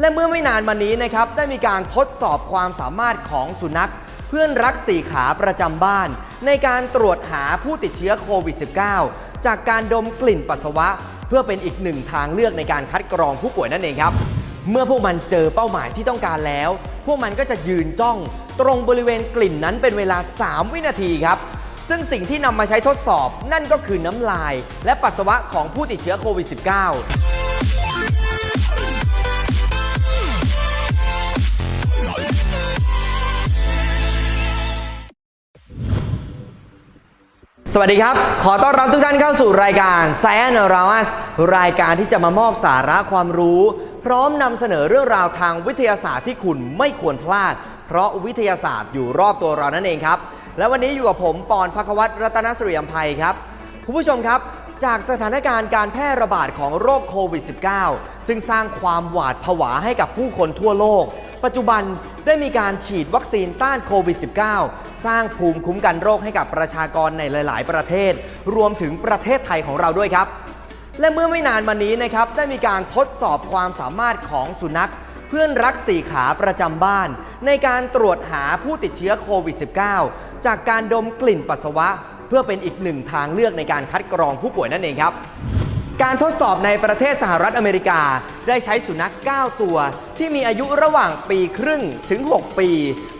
และเมื่อไม่นานมานี้นะครับได้มีการทดสอบความสามารถของสุนัข เพื่อนรักสี่ขาประจำบ้าน ในการตรวจหาผู้ติดเชื้อโควิด -19 จากการดมกลิ่นปัสสาวะ เพื่อเป็นอีกหนึ่งทางเลือกในการคัดกรองผู้ป่วยนั่นเองครับ เมื่อพวกมันเจอเป้าหมายที่ต้องการแล้ว พวกมันก็จะยืนจ้อง ตรงบริเวณกลิ่นนั้นเป็นเวลา 3 วินาทีครับซึ่งสิ่งที่นำมาใช้ทดสอบนั่นก็คือน้ำลาย และปัสสาวะของผู้ติดเชื้อโควิด -19 สวัสดีครับ ขอต้อนรับทุกท่านเข้าสู่รายการ Science Around Us รายการที่จะมามอบสาระความรู้ พร้อมนำเสนอเรื่องราวทางวิทยาศาสตร์ที่คุณไม่ควรพลาด เพราะวิทยาศาสตร์อยู่รอบตัวเรานั่นเองครับ และวันนี้อยู่กับผมปอนพักวัตรรัตนสุริยมภัยครับ คุณผู้ชมครับ จากสถานการณ์การแพร่ระบาดของโรคโควิด -19 ซึ่งสร้างความหวาดผวาให้กับผู้คนทั่วโลก ปัจจุบันได้มีการฉีดวัคซีนต้านโควิด -19 สร้างภูมิคุ้มกันโรคให้กับประชากรในหลาย ๆ ประเทศ รวมถึงประเทศไทยของเราด้วยครับ และเมื่อไม่นานมานี้นะครับได้มีการทดสอบความสามารถของสุนัข เพื่อนรักสี่ขาประจำบ้าน ในการตรวจหาผู้ติดเชื้อโควิด -19 จากการดมกลิ่นปัสสาวะ เพื่อเป็นอีกหนึ่งทางเลือกในการคัดกรองผู้ป่วยนั่นเองครับ การทดสอบในประเทศสหรัฐอเมริกา ได้ใช้สุนัข 9 ตัว ที่มีอายุระหว่างปีครึ่งถึง 6 ปี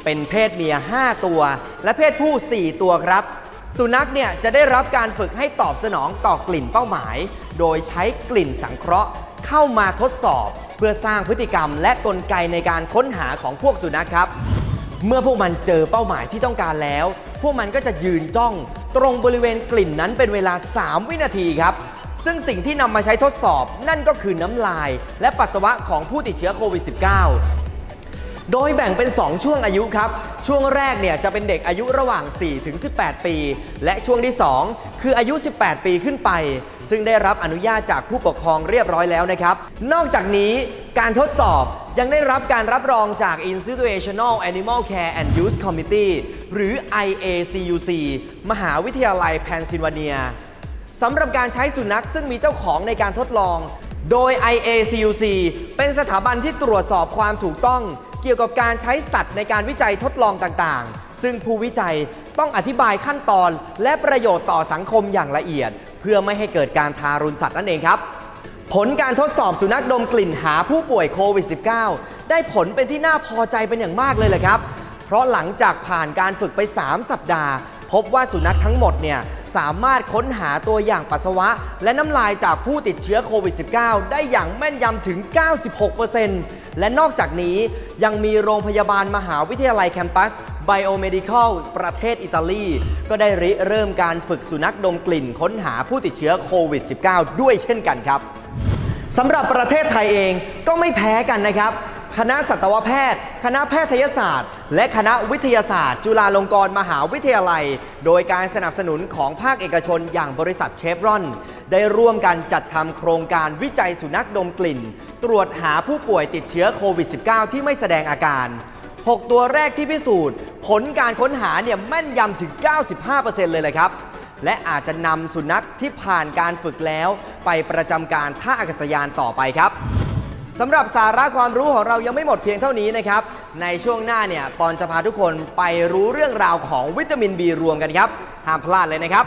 เป็นเพศเมีย 5 ตัว และเพศผู้ 4 ตัวครับ สุนัขเนี่ยจะได้รับการฝึกให้ตอบสนองต่อกลิ่นเป้าหมาย โดยใช้กลิ่นสังเคราะห์ เข้ามาทดสอบ เพื่อสร้างพฤติกรรมและกลไกในการค้นหาของพวกสุนัขครับเมื่อพวกมันเจอเป้าหมายที่ต้องการแล้ว พวกมันก็จะยืนจ้อง ตรงบริเวณกลิ่นนั้นเป็นเวลา 3 วินาทีครับ ซึ่งสิ่งที่นำมาใช้ทดสอบ นั่นก็คือน้ำลาย และปัสสาวะของผู้ติดเชื้อโควิด -19 โดยแบ่งเป็น 2 ช่วงอายุครับ ช่วงแรกเนี่ยจะเป็นเด็กอายุระหว่าง 4 ถึง 18 ปี และช่วงที่ 2 คืออายุ 18 ปีขึ้นไป ซึ่งได้รับอนุญาตจากผู้ปกครองเรียบร้อยแล้วนะครับ นอกจากนี้การทดสอบยังได้รับการรับรองจาก Institutional Animal Care and Use Committee หรือ IACUC มหาวิทยาลัยเพนซิลเวเนีย สำหรับการใช้สุนัขซึ่งมีเจ้าของในการทดลอง โดย IACUC เป็นสถาบันที่ตรวจสอบความถูกต้อง เกี่ยวกับการใช้สัตว์ในการวิจัยทดลองต่างๆ ซึ่งผู้วิจัยต้องอธิบายขั้นตอนและประโยชน์ต่อสังคมอย่างละเอียด เพื่อไม่ให้เกิดการทารุณสัตว์นั่นเองครับ ผลการทดสอบสุนัขดมกลิ่นหาผู้ป่วยโควิด -19 ได้ผลเป็นที่น่าพอใจเป็นอย่างมากเลยแหละครับ เพราะหลังจากผ่านการฝึกไป 3 สัปดาห์ พบว่าสุนัขทั้งหมดเนี่ย สามารถค้นหาตัวอย่างปัสสาวะ และน้ำลายจากผู้ติดเชื้อโควิด -19 ได้อย่างแม่นยำถึง 96%และนอกจากนี้ยังมีโรงพยาบาลมหาวิทยาลัยแคมปัส Biomedical ประเทศอิตาลี ก็ได้ริเริ่มการฝึกสุนัขดมกลิ่นค้นหาผู้ติดเชื้อโควิด -19 ด้วยเช่นกันครับสำหรับประเทศไทยเองก็ไม่แพ้กันนะครับ คณะสัตวแพทย์ คณะแพทยศาสตร์ และคณะวิทยาศาสตร์ จุฬาลงกรณ์มหาวิทยาลัย โดยการสนับสนุนของภาคเอกชนอย่างบริษัทเชฟรอน ได้ร่วมกันจัดทำโครงการวิจัยสุนัขดมกลิ่น ตรวจหาผู้ป่วยติดเชื้อโควิด -19 ที่ไม่แสดงอาการ 6 ตัวแรกที่พิสูจน์ ผลการค้นหาเนี่ยแม่นยำถึง 95%เลยเลยครับและอาจจะนำสุนัขที่ผ่านการฝึกแล้ว ไปประจำการท่าอากาศยานต่อไปครับ สำหรับสาระความรู้ของเรายังไม่หมดเพียงเท่านี้นะครับ ในช่วงหน้าเนี่ยปอนจะพาทุกคนไปรู้เรื่องราวของวิตามินบีรวมกันครับ ห้ามพลาดเลยนะครับ